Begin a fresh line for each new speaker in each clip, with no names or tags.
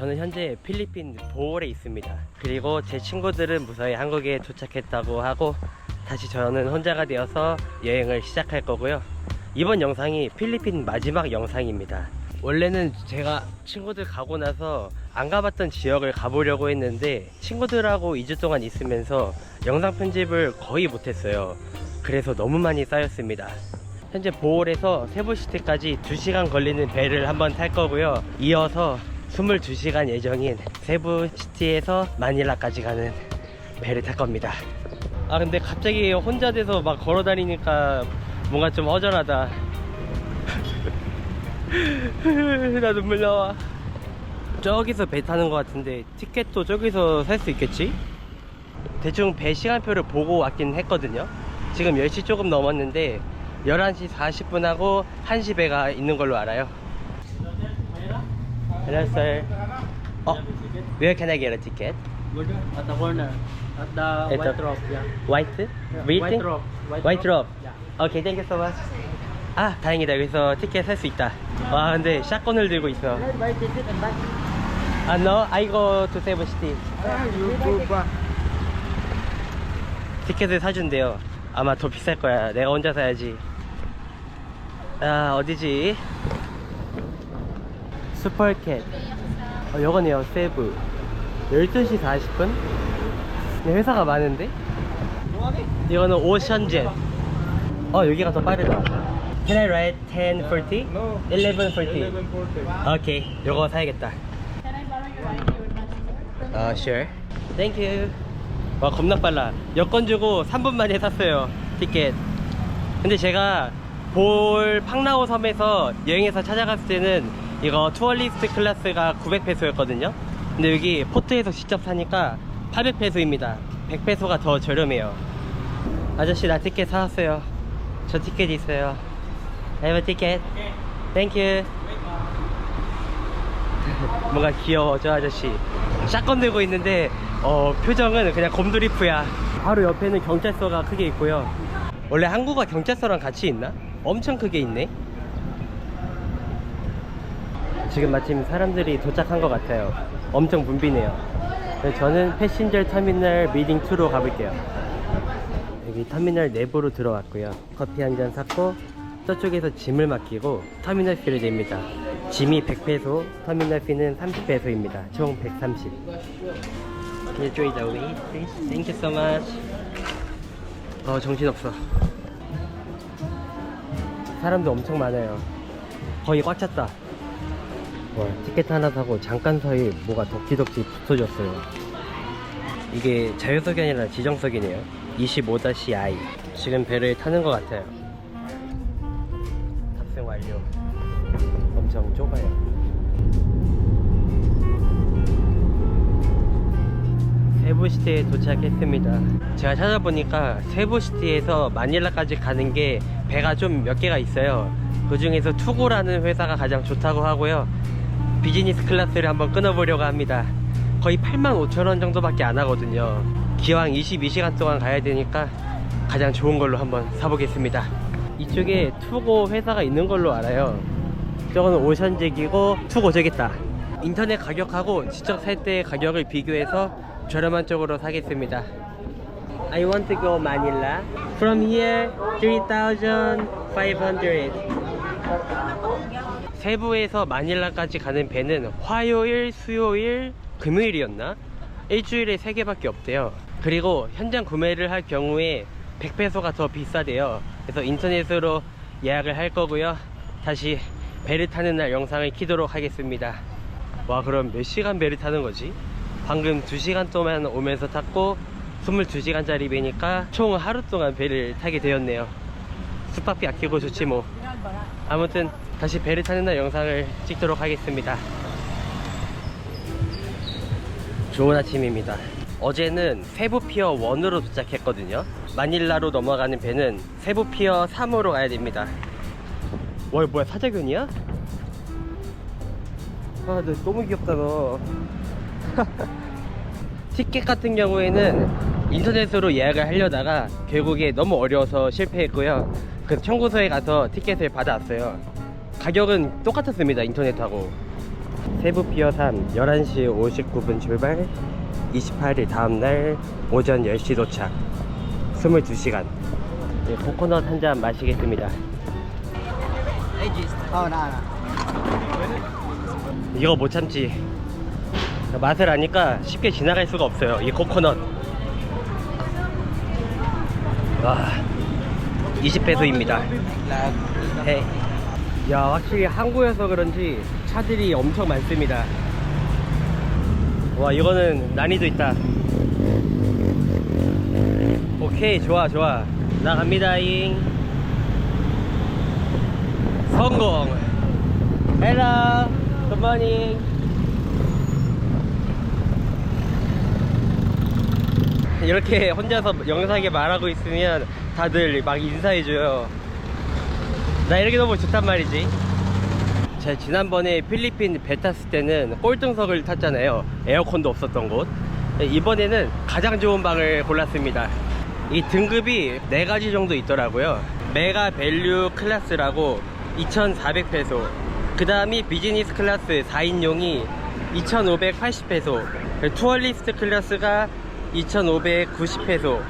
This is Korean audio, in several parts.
저는 현재 필리핀 보홀에 있습니다. 그리고 제 친구들은 무사히 한국에 도착했다고 하고 다시 저는 혼자가 되어서 여행을 시작할 거고요. 이번 영상이 필리핀 마지막 영상입니다. 원래는 제가 친구들 가고 나서 안 가봤던 지역을 가보려고 했는데 친구들하고 2주 동안 있으면서 영상 편집을 거의 못했어요. 그래서 너무 많이 쌓였습니다. 현재 보홀에서 세부시티까지 2시간 걸리는 배를 한번 탈 거고요. 이어서 22시간 예정인 세부 시티에서 마닐라까지 가는 배를 탈 겁니다. 아 근데 갑자기 혼자 돼서 막 걸어 다니니까 뭔가 좀 허전하다. 나 눈물 나와. 저기서 배 타는 것 같은데 티켓도 저기서 살 수 있겠지? 대충 배 시간표를 보고 왔긴 했거든요. 지금 10시 조금 넘었는데 11시 40분 하고 1시 배가 있는 걸로 알아요. Hello, sir. Oh, where can I get a ticket?
At the corner. At the
Ito.
white rock, yeah.
White?
Yeah,
White?
Rock.
White rock.
Yeah.
오케이, 땡큐 so much. 아, 다행이다. 여기서 티켓 살 수 있다. 와, 근데 샷건을 들고 있어.
Buy ticket and back.
아, no, I go to Cebu City.
you go back.
티켓을 사준대요. 아마 더 비쌀 거야. 내가 혼자 사야지. 아, 어디지? 슈퍼켓. 어, 요거네요, 세부. 12시 40분? 회사가 많은데? 이거는 오션젯. 어, 여기가 더 빠르다. Can I ride 1040?
No.
1140.
1140.
오케이, 요거 사야겠다. 아, sure. Thank you. 와, 겁나 빨라. 여권 주고 3분 만에 샀어요. 티켓. 근데 제가 볼 팡라오 섬에서 여행해서 찾아갔을 때는 이거 투어리스트 클래스가 900페소였거든요. 근데 여기 포트에서 직접 사니까 800페소입니다. 100페소가 더 저렴해요. 아저씨 나 티켓 사왔어요. 저 티켓 있어요. Ticket. Thank you. 뭔가 귀여워 저 아저씨 샷건 들고 있는데 어 표정은 그냥 곰돌이프야 바로 옆에는 경찰서가 크게 있고요 원래 한국어 경찰서랑 같이 있나? 엄청 크게 있네 지금 마침 사람들이 도착한 것 같아요. 엄청 붐비네요. 그래서 저는 패신저 터미널 미딩 2로 가볼게요. 여기 터미널 내부로 들어왔고요. 커피 한 잔 샀고 저쪽에서 짐을 맡기고 터미널 피를 냅니다. 짐이 100페소 터미널 피는 30페소입니다. 총 130 Can you join the way, please? Thank you so much. 어 정신없어. 사람도 엄청 많아요. 거의 꽉 찼다 와, 티켓 하나 사고 잠깐 사이 뭐가 덕지덕지 붙어졌어요. 이게 자유석이 아니라 지정석이네요. 25-I 지금 배를 타는 것 같아요. 탑승 완료. 엄청 좁아요. 세부시티에 도착했습니다. 제가 찾아보니까 세부시티에서 마닐라까지 가는 게 배가 좀 몇 개가 있어요. 그 중에서 투고라는 회사가 가장 좋다고 하고요 비즈니스 클래스를 한번 끊어보려고 합니다. 거의 85,000원 정도밖에 안 하거든요. 기왕 22시간 동안 가야 되니까 가장 좋은 걸로 한번 사보겠습니다. 이쪽에 투고 회사가 있는 걸로 알아요. 저거는 오션잭이고 투고 저겠다. 인터넷 가격하고 직접 살 때 가격을 비교해서 저렴한 쪽으로 사겠습니다. I want to go Manila. From here 3,500 세부에서 마닐라까지 가는 배는 화요일, 수요일, 금요일이었나? 일주일에 3개밖에 없대요. 그리고 현장 구매를 할 경우에 100페소가 더 비싸대요. 그래서 인터넷으로 예약을 할 거고요. 다시 배를 타는 날 영상을 키도록 하겠습니다. 와, 그럼 몇 시간 배를 타는 거지? 방금 2시간 동안 오면서 탔고 22시간짜리 배니까 총 하루 동안 배를 타게 되었네요. 숙박비 아끼고 좋지 뭐. 아무튼 다시 배를 타는 날 영상을 찍도록 하겠습니다. 좋은 아침입니다. 어제는 세부피어 1으로 도착했거든요. 마닐라로 넘어가는 배는 세부피어 3으로 가야 됩니다. 와, 뭐야, 사자견이야? 아, 너 너무 귀엽다, 너. 티켓 같은 경우에는 인터넷으로 예약을 하려다가 결국에 너무 어려워서 실패했고요. 그 청구서에 가서 티켓을 받아왔어요. 가격은 똑같았습니다, 인터넷하고. 세부 피어 3 11시 59분 출발 28일 다음날 오전 10시 도착. 22시간. 네, 코코넛 한 잔 마시겠습니다.
na.
이거 못 참지. 맛을 아니까 쉽게 지나갈 수가 없어요 이 코코넛. 와 20페소입니다. 네. 야 확실히 항구여서 그런지 차들이 엄청 많습니다. 와 이거는 난이도 있다. 오케이 좋아 좋아. 나갑니다잉. 성공. 헬로 굿모닝 이렇게 혼자서 영상에 말하고 있으면 다들 막 인사해줘요 나 이렇게 너무 좋단 말이지. 제가 지난번에 필리핀 배 탔을 때는 꼴등석을 탔잖아요. 에어컨도 없었던 곳. 이번에는 가장 좋은 방을 골랐습니다. 이 등급이 4가지 정도 있더라고요. 메가 밸류 클래스라고 2,400페소. 그 다음이 비즈니스 클래스 4인용이 2,580페소. 투어리스트 클래스가 2,590페소.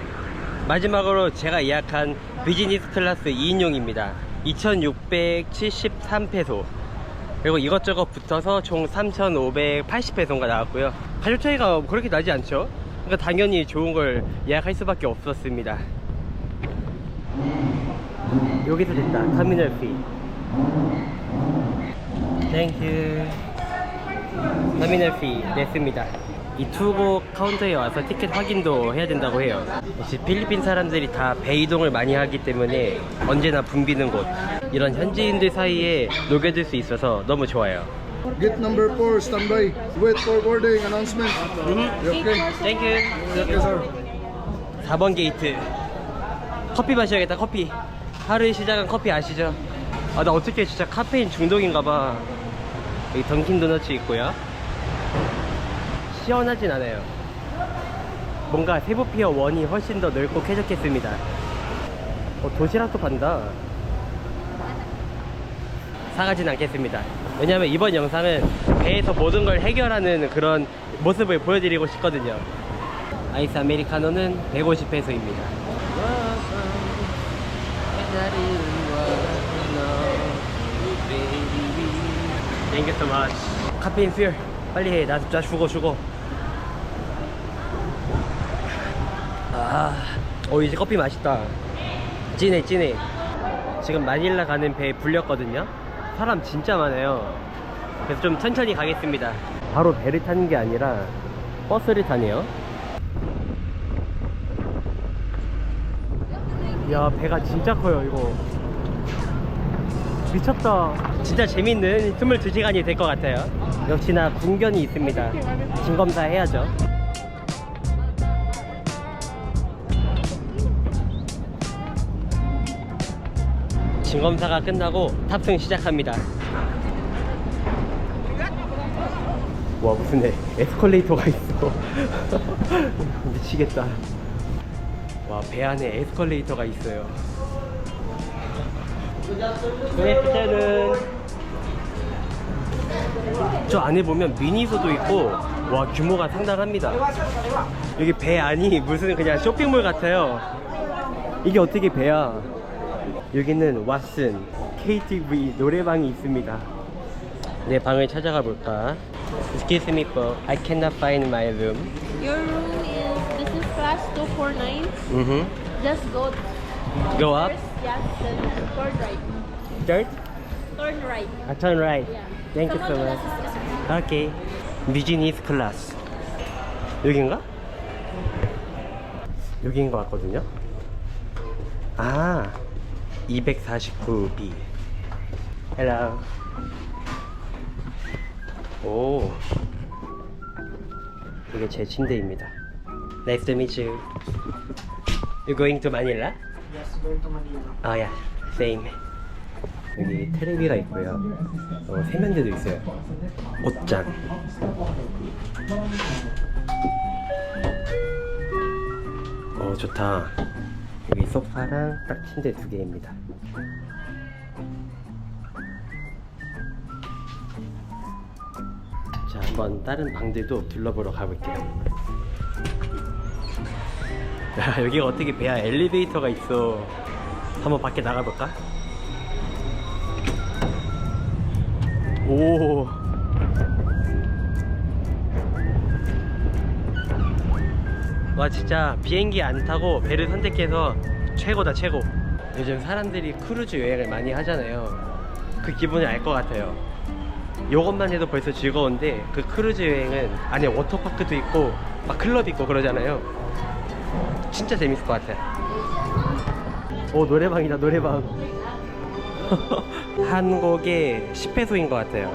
마지막으로 제가 예약한 비즈니스 클래스 2인용입니다 2,673페소. 그리고 이것저것 붙어서 총 3,580페소가 나왔고요. 가격 차이가 그렇게 나지 않죠? 그러니까 당연히 좋은 걸 예약할 수밖에 없었습니다. 여기서 됐다. 터미널 피. 땡큐 터미널 피. 냈습니다 이 투고 카운터에 와서 티켓 확인도 해야 된다고 해요 역시 필리핀 사람들이 다 배 이동을 많이 하기 때문에 언제나 붐비는 곳 이런 현지인들 사이에 녹여들 수 있어서 너무 좋아요
Gate number 4, standby. Wait for boarding announcement. You okay?
땡큐
Okay, sir.
4번 게이트 커피 마셔야겠다 커피 하루의 시작은 커피 아시죠? 아 나 어떻게 진짜 카페인 중독인가 봐 여기 던킨 도너츠 있고요 시원하진 않아요. 뭔가 세부피어 1이 훨씬 더 넓고 쾌적했습니다. 어, 도시락도 판다. 사가진 않겠습니다. 왜냐면 이번 영상은 배에서 모든 걸 해결하는 그런 모습을 보여드리고 싶거든요. 아이스 아메리카노는 150페소입니다. Thank you so much. 카페인 퓨얼 빨리 해. 나도 짜 죽어 죽어. 아, 어 이제 커피 맛있다. 진해 진해. 지금 마닐라 가는 배에 불렸거든요. 사람 진짜 많아요. 그래서 좀 천천히 가겠습니다. 바로 배를 타는 게 아니라 버스를 타네요. 야 배가 진짜 커요 이거 미쳤다 진짜 재밌는 22시간이 될 것 같아요 역시나 궁견이 있습니다 진검사 해야죠 진검사가 끝나고 탑승 시작합니다. 와 무슨 애, 에스컬레이터가 있어. 미치겠다. 와 배 안에 에스컬레이터가 있어요. 그네프테는 저 안에 보면 미니소도 있고 와 규모가 상당합니다. 여기 배 안이 무슨 그냥 쇼핑몰 같아요. 이게 어떻게 배야 여기는 왓슨 KTV 노래방이 있습니다 내 방을 찾아가 볼까 Excuse me, but I cannot find my room.
Your room is this is class 249.
Mm-hmm.
Just go
Go up.
first, yes, then turn right.
Third.
Turn right.
I turn right.
Yeah.
Thank you so much. 오케이 비즈니스 클래스 여긴가? 여기인 것 같거든요 아 249B 헬로 오 이게 제 침대입니다 Nice to meet you You going to Manila?
Yes, going to Manila.
아, 야, same. 여기 테레비가 있고요. 어, 세면대도 있어요. 옷장. 어, 좋다. 여기 소파랑 딱 침대 두 개입니다. 자, 한번 다른 방들도 둘러보러 가볼게요. 야, 여기가 어떻게 배야 엘리베이터가 있어. 한번 밖에 나가볼까? 오. 와 진짜 비행기 안 타고 배를 선택해서 최고다 최고. 요즘 사람들이 크루즈 여행을 많이 하잖아요. 그 기분을 알 것 같아요. 요것만 해도 벌써 즐거운데 그 크루즈 여행은 안에 워터파크도 있고 막 클럽 있고 그러잖아요. 진짜 재밌을 것 같아요 오 노래방이다 노래방. 한 곡에 10페소인 것 같아요.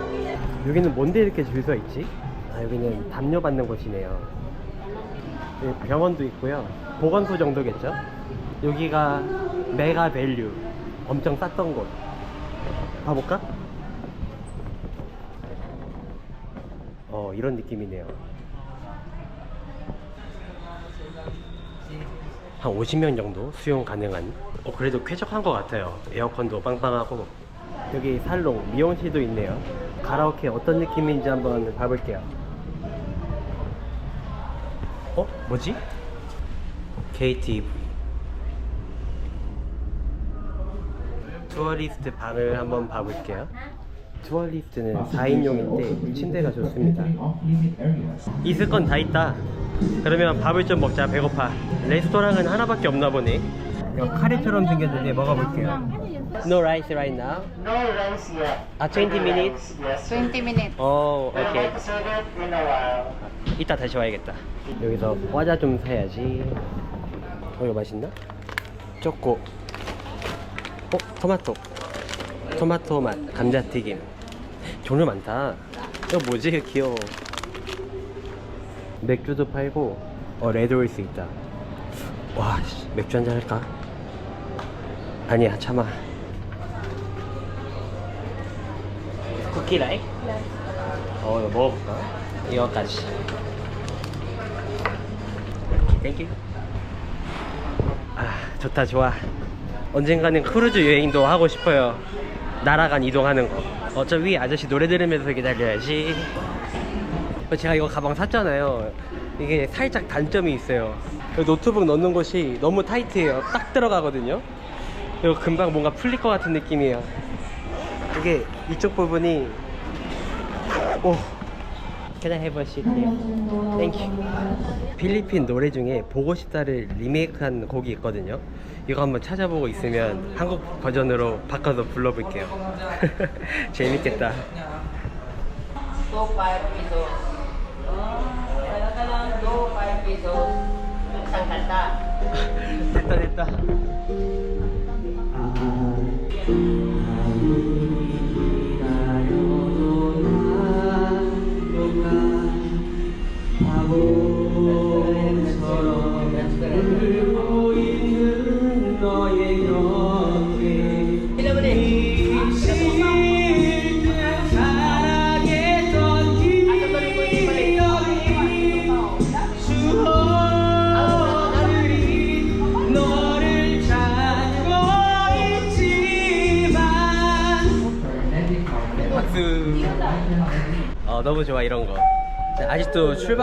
여기는 뭔데 이렇게 줄서 있지? 아 여기는 담요 받는 곳이네요 병원도 있고요. 보건소 정도겠죠? 여기가 메가 밸류. 엄청 쌌던 곳. 가볼까? 어, 이런 느낌이네요. 한 50명 정도 수용 가능한. 어, 그래도 쾌적한 것 같아요. 에어컨도 빵빵하고. 여기 살롱, 미용실도 있네요. 가라오케 어떤 느낌인지 한번 봐볼게요. 어? 뭐지? KTV 투어리스트 방을 한번 봐볼게요. 투어리스트는 4인용인데 침대가 좋습니다. 있을 건 다 있다. 그러면 밥을 좀 먹자. 배고파. 레스토랑은 하나밖에 없나 보네. 카레처럼 생겼는데 먹어볼게요 No rice right now?
No rice yet.
아20 minutes?
20 minutes.
어
We'll
오케이
get served in a while.
이따 다시 와야겠다. 여기서 과자 좀 사야지. 어, 이거 맛있나? 초코. 어, 토마토. 토마토 맛, 감자튀김. 종류 많다. 이거 뭐지? 귀여워. 맥주도 팔고, 어, 레드홀스 있다. 와, 씨, 맥주 한잔 할까? 아니야, 참아. 쿠키 라이? 어, 이거 먹어볼까? 이거까지. 땡큐. 아, 좋다, 좋아. 언젠가는 크루즈 여행도 하고 싶어요. 나라간 이동하는 거. 어차피 아저씨 노래 들으면서 기다려야지. 어, 제가 이거 가방 샀잖아요. 이게 살짝 단점이 있어요. 노트북 넣는 곳이 너무 타이트해요. 딱 들어가거든요. 이거 금방 뭔가 풀릴 것 같은 느낌이에요. 이게 이쪽 부분이 오 Can I have a seat here? Thank you. 필리핀 노래 중에 보고 싶다를 리메이크한 곡이 있거든요. 이거 한번 찾아보고 있으면 한국 버전으로 바꿔서 불러볼게요. 재밌겠다. 됐다 됐다.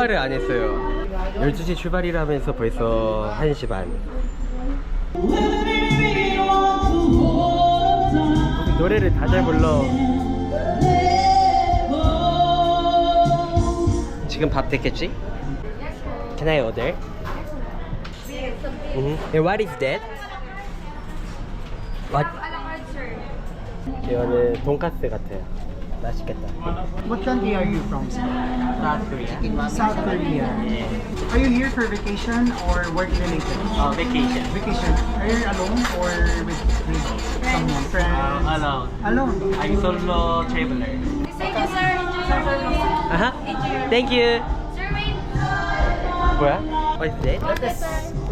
출발을 안 했어요. 12시 출발이라면서 벌써 1시 반. 노래를 다 잘 불러. 지금 밥 됐겠지? Can I order? Mhm. And what is that? What? 이거는 돈까스 같아요. Ah.
What country are you from?
South Korea.
South Korea. Yeah. Are you here for vacation or work related?
Uh, vacation.
Vacation. Are you alone or with, with someone? Friends?
Uh, alone.
Alone.
I'm solo traveler.
Thank you, sir.
Uh huh. Thank you. Where? What is
it? Okay,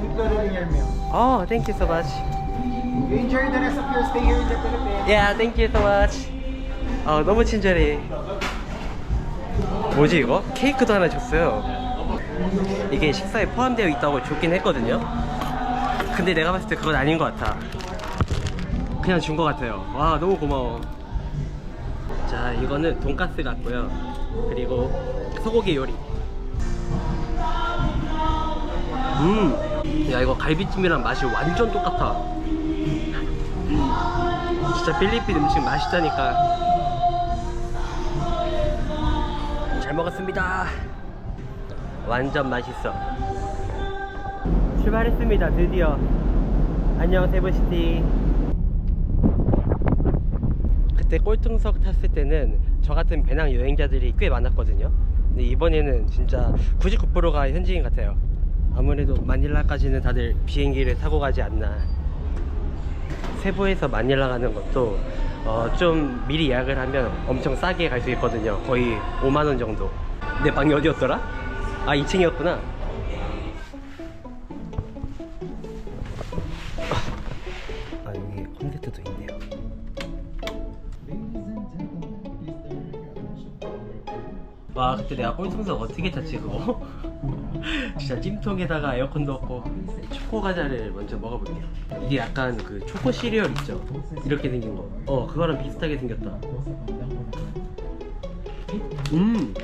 Included.
Oh, thank you so much.
You enjoy the rest of your stay here in the Philippines.
Yeah, thank you so much. 어, 너무 친절해. 뭐지 이거? 케이크도 하나 줬어요. 이게 식사에 포함되어 있다고 좋긴 했거든요. 근데 내가 봤을 때 그건 아닌 것 같아. 그냥 준 것 같아요. 와, 너무 고마워. 자, 이거는 돈가스 같고요. 그리고 소고기 요리. 음, 야 이거 갈비찜이랑 맛이 완전 똑같아. 진짜 필리핀 음식 맛있다니까. 먹었습니다. 완전 맛있어. 출발했습니다. 드디어. 안녕 세븐시티. 그때 꼴통석 탔을 때는 저 같은 배낭 여행자들이 꽤 많았거든요. 근데 이번에는 진짜 99%가 현지인 같아요. 아무래도 마닐라까지는 다들 비행기를 타고 가지 않나. 세부에서 마닐라 가는 것도 어, 좀 미리 예약을 하면 엄청 싸게 갈 수 있거든요. 거의 5만원 정도. 내 방이 어디였더라? 아, 2층이었구나. 아, 여기 콘센트도 있네요. 와 그때 내가 꼴통석 어떻게 탔지 그거? 진짜 찜통에다가 에어컨도 없고 초코 과자를 먼저 먹어볼게요. 이게 약간 그 초코 시리얼 있죠? 이렇게 생긴 거 어 그거랑 비슷하게 생겼다. 음!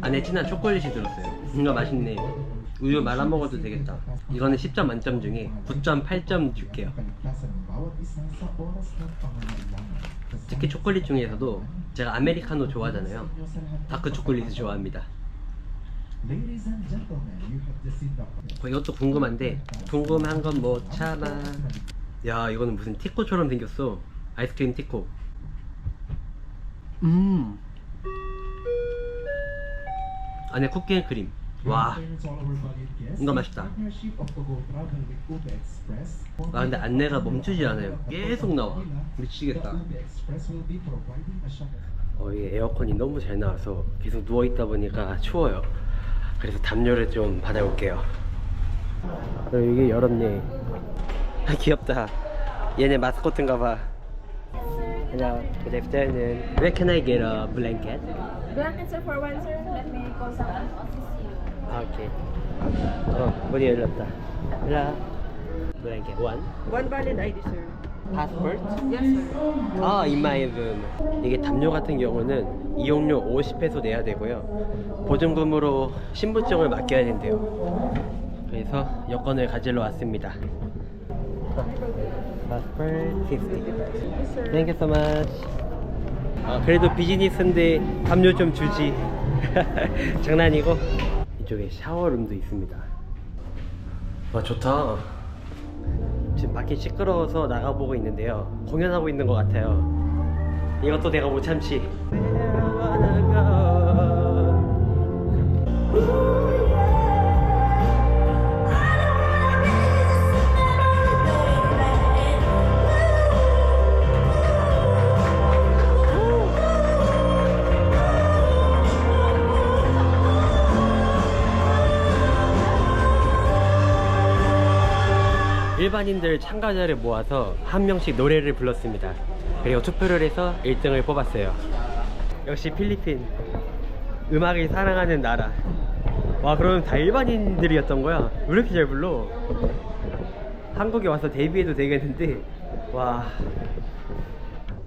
안에 진한 초콜릿이 들었어요. 뭔가 맛있네. 우유 말아 먹어도 되겠다. 이거는 10점 만점 중에 9.8점 줄게요. 특히 초콜릿 중에서도 제가 아메리카노 좋아하잖아요. 다크 초콜릿을 좋아합니다 어, 이것도 궁금한데 궁금한 건 뭐 참아 야 이거는 무슨 티코처럼 생겼어. 아이스크림 티코. 음. 안에 쿠키앤 크림. 와. 이거 맛있다. 아 근데 안내가 멈추지 않아요. 계속 나와. 미치겠다. 어, 이 에어컨이 너무 잘 나와서 계속 누워있다 보니까 추워요 그래서 담요를 좀 받아올게요 어, 이게 열었네 아, 귀엽다 얘네 마스코트인가봐 Hello, good afternoon. Where can I get a blanket?
Blankets are for one, sir. Let me call someone assist you.
아, 오케이. 어, 문이 열렸다. Hello. Blanket one.
One valid ID, sir.
Passport?
Yes, sir.
아, in my room. 이게 담요 같은 경우는 이용료 50페소 내야 되고요. 보증금으로 신분증을 맡겨야 된대요. 그래서 여권을 가지러 왔습니다. Passport 50. Thank you so much. 아, 그래도 비즈니스인데 담요 좀 주지. 장난이고. 이쪽에 샤워룸도 있습니다. 와, 좋다. 지금 밖이 시끄러워서 나가보고 있는데요. 공연하고 있는 것 같아요. 이것도 내가 못 참지. 일반인들 참가자를 모아서 한 명씩 노래를 불렀습니다. 그리고 투표를 해서 1등을 뽑았어요. 역시 필리핀. 음악을 사랑하는 나라. 와, 그럼 다 일반인들이었던 거야? 왜 이렇게 잘 불러? 한국에 와서 데뷔해도 되겠는데, 와.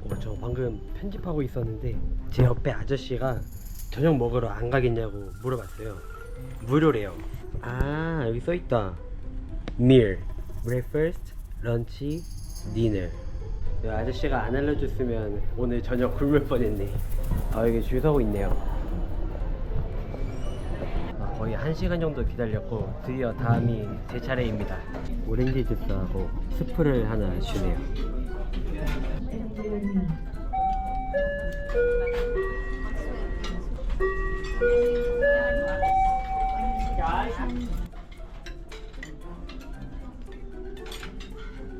어, 저 방금 편집하고 있었는데, 제 옆에 아저씨가 저녁 먹으러 안 가겠냐고 물어봤어요. 무료래요. 아, 여기 써있다. meal, breakfast, lunch, dinner. 이 아저씨가 안 알려줬으면 오늘 저녁 굶을 뻔했네. 아 여기 줄 서고 있네요. 아, 거의 한 시간 정도 기다렸고 드디어 다음이 제 차례입니다. 오렌지 주스하고 스프를 하나 주네요.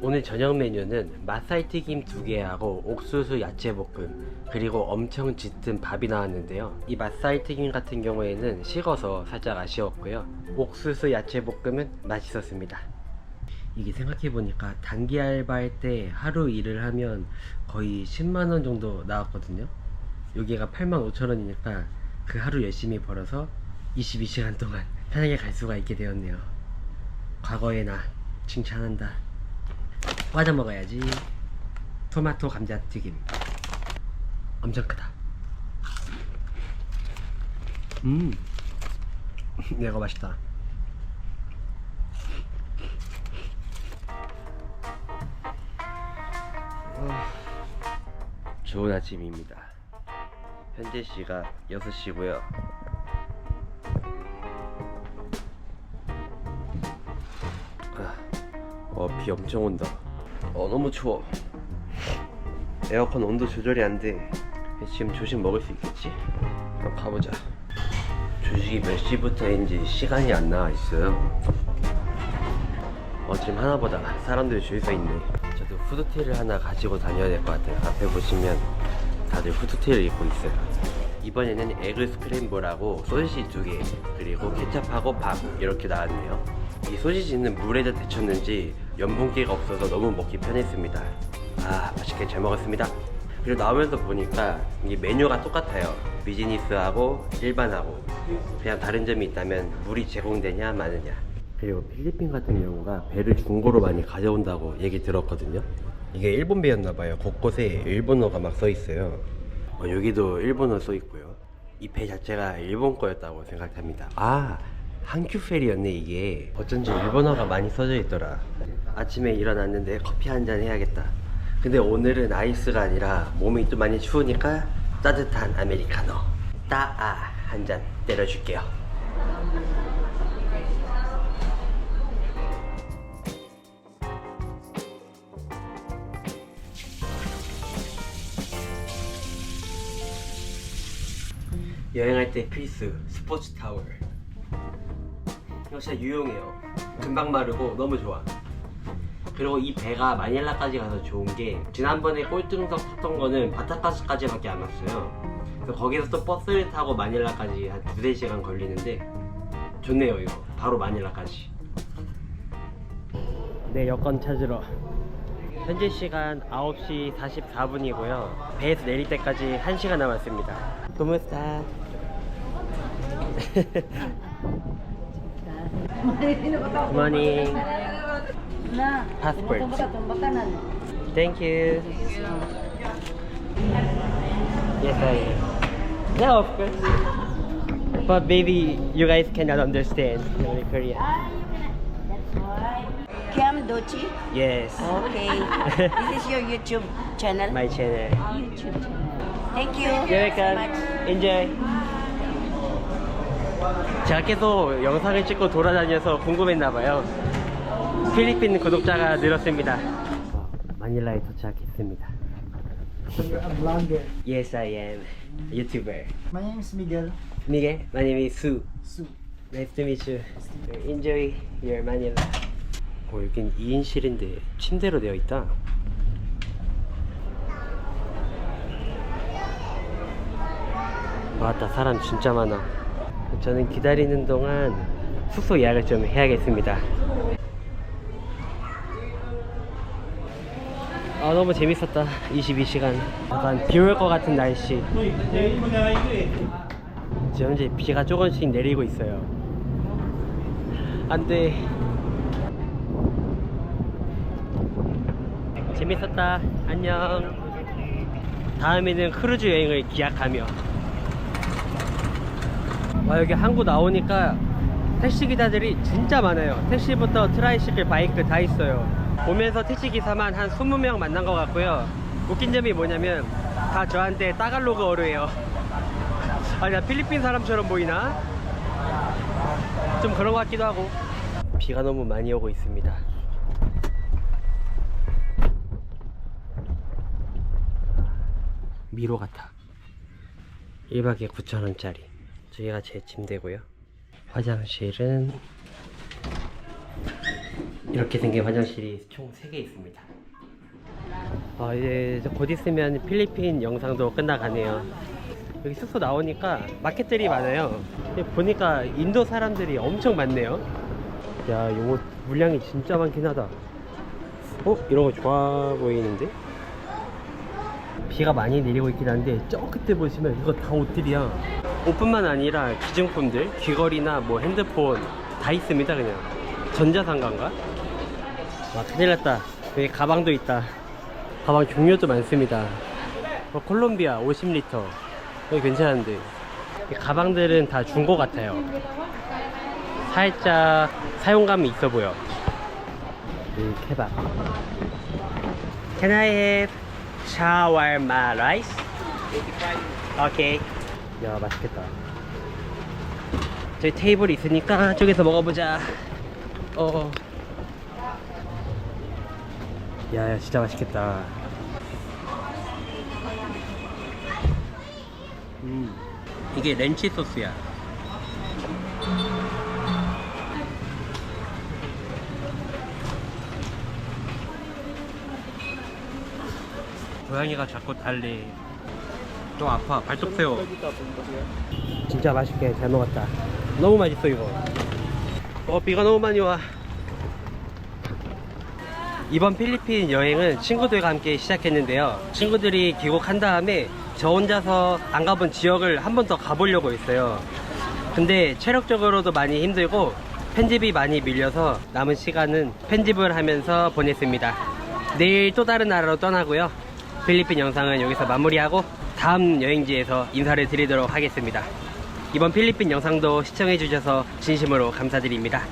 오늘 저녁 메뉴는 맛살 튀김 두 개하고 옥수수 야채 볶음 그리고 엄청 짙은 밥이 나왔는데요. 이 맛살 튀김 같은 경우에는 식어서 살짝 아쉬웠고요. 옥수수 야채 볶음은 맛있었습니다. 이게 생각해보니까 단기 알바할 때 하루 일을 하면 거의 10만원 정도 나왔거든요. 여기가 8만 5천원이니까 그 하루 열심히 벌어서 22시간 동안 편하게 갈 수가 있게 되었네요. 과거의 나 칭찬한다 과자 먹어야지 토마토 감자 튀김 엄청 크다 음. 얘가 맛있다. 좋은 아침입니다. 현재 시각 6시고요. 어, 비 엄청 온다. 어, 너무 추워. 에어컨 온도 조절이 안 돼. 지금 조식 먹을 수 있겠지? 그럼 가보자. 조식이 몇 시부터인지 시간이 안 나와 있어요. 어, 지금 하나보다 사람들이 줄 서 있네. 저도 후드티를 하나 가지고 다녀야 될 것 같아요. 앞에 보시면 다들 후드티를 입고 있어요. 이번에는 에그 스크램블하고 소시지 두 개, 그리고 케찹하고 밥 이렇게 나왔네요. 이 소시지는 물에다 데쳤는지 염분기가 없어서 너무 먹기 편했습니다. 아, 맛있게 잘 먹었습니다. 그리고 나오면서 보니까 이 메뉴가 똑같아요. 비즈니스하고 일반하고 그냥 다른 점이 있다면 물이 제공되냐 마느냐. 그리고 필리핀 같은 경우가 배를 중고로 많이 가져온다고 얘기 들었거든요. 이게 일본 배였나 봐요. 곳곳에 일본어가 막 써 있어요. 어, 여기도 일본어 써 있고요. 이 배 자체가 일본 거였다고 생각합니다. 아, 한큐 페리였네 이게. 어쩐지 일본어가 많이 써져 있더라. 아침에 일어났는데 커피 한 잔 해야겠다. 근데 오늘은 아이스가 아니라 몸이 또 많이 추우니까 따뜻한 아메리카노 따아 한 잔 때려줄게요. 여행할 때 필수 스포츠 타월 이거 진짜 유용해요. 금방 마르고 너무 좋아. 그리고 이 배가 마닐라까지 가서 좋은 게 지난번에 꼴등석 탔던 거는 바타카스까지밖에 안 왔어요. 그래서 거기서 또 버스를 타고 마닐라까지 한 두세 시간 걸리는데 좋네요 이거. 바로 마닐라까지. 네 여권 찾으러. 현재 시간 9시 44분이고요. 배에서 내릴 때까지 1시간 남았습니다. 고무스 Good morning. Passport. Thank you. Yes, I. Yeah, of course. But baby, you guys cannot understand only Korean.
Kim Dochi?
Yes.
Okay. this is your YouTube channel?
My channel.
YouTube channel. Thank you.
You're welcome.
So much.
Enjoy. 제가 계속 영상을 찍고 돌아다녀서 궁금했나봐요. 필리핀 구독자가 늘었습니다. 마닐라에 도착했습니다.
You're a vlogger.
Yes, I am. YouTuber.
My name is Miguel
Miguel, my name is Sue.
Su.
Nice to meet you. Enjoy your Manila. 어, 여긴 2인실인데 침대로 되어 있다. 맞다, 사람 진짜 많아. 저는 기다리는 동안 숙소 예약을 좀 해야겠습니다. 아, 너무 재밌었다. 22시간. 약간 비 올 것 같은 날씨. 지금 현재 비가 조금씩 내리고 있어요. 안 돼. 재밌었다. 안녕. 다음에는 크루즈 여행을 기약하며. 와, 여기 항구 나오니까 택시 기사들이 진짜 많아요. 택시부터 트라이시클, 바이크 다 있어요. 보면서 택시 기사만 한 20명 만난 것 같고요. 웃긴 점이 뭐냐면 다 저한테 따갈로그어로 해요. 아니 나 필리핀 사람처럼 보이나? 좀 그런 것 같기도 하고 비가 너무 많이 오고 있습니다 미로 같아 1박에 9,000원짜리 저기가 제 침대고요 화장실은 이렇게 생긴 화장실이 총 3개 있습니다 아, 이제 곧 있으면 필리핀 영상도 끝나가네요 여기 숙소 나오니까 마켓들이 많아요. 보니까 인도 사람들이 엄청 많네요. 야, 이거 물량이 진짜 많긴 하다. 어? 이런 거 좋아 보이는데? 비가 많이 내리고 있긴 한데 저 끝에 보시면 이거 다 옷들이야. 옷뿐만 아니라 기증품들, 귀걸이나 뭐 핸드폰 다 있습니다 그냥. 전자상가인가? 와 큰일 났다. 여기 가방도 있다. 가방 종류도 많습니다. 어, 콜롬비아 50리터. 여기 괜찮은데 이 가방들은 다 중고 같아요. 살짝 사용감이 있어 보여. 이 케밥. Can I have shawarma rice? 오케이. 야 맛있겠다. 저희 테이블이 있으니까 저기서 먹어보자. 어. 야, 야 진짜 맛있겠다. 음, 이게 렌치 소스야. 고양이가 자꾸 달리. 또 아파. 발톱 세워. 진짜 맛있게 잘 먹었다. 너무 맛있어 이거. 어 비가 너무 많이 와. 이번 필리핀 여행은 친구들과 함께 시작했는데요. 친구들이 귀국한 다음에 저 혼자서 안 가본 지역을 한 번 더 가보려고 했어요. 근데 체력적으로도 많이 힘들고 편집이 많이 밀려서 남은 시간은 편집을 하면서 보냈습니다. 내일 또 다른 나라로 떠나고요. 필리핀 영상은 여기서 마무리하고 다음 여행지에서 인사를 드리도록 하겠습니다. 이번 필리핀 영상도 시청해주셔서 진심으로 감사드립니다.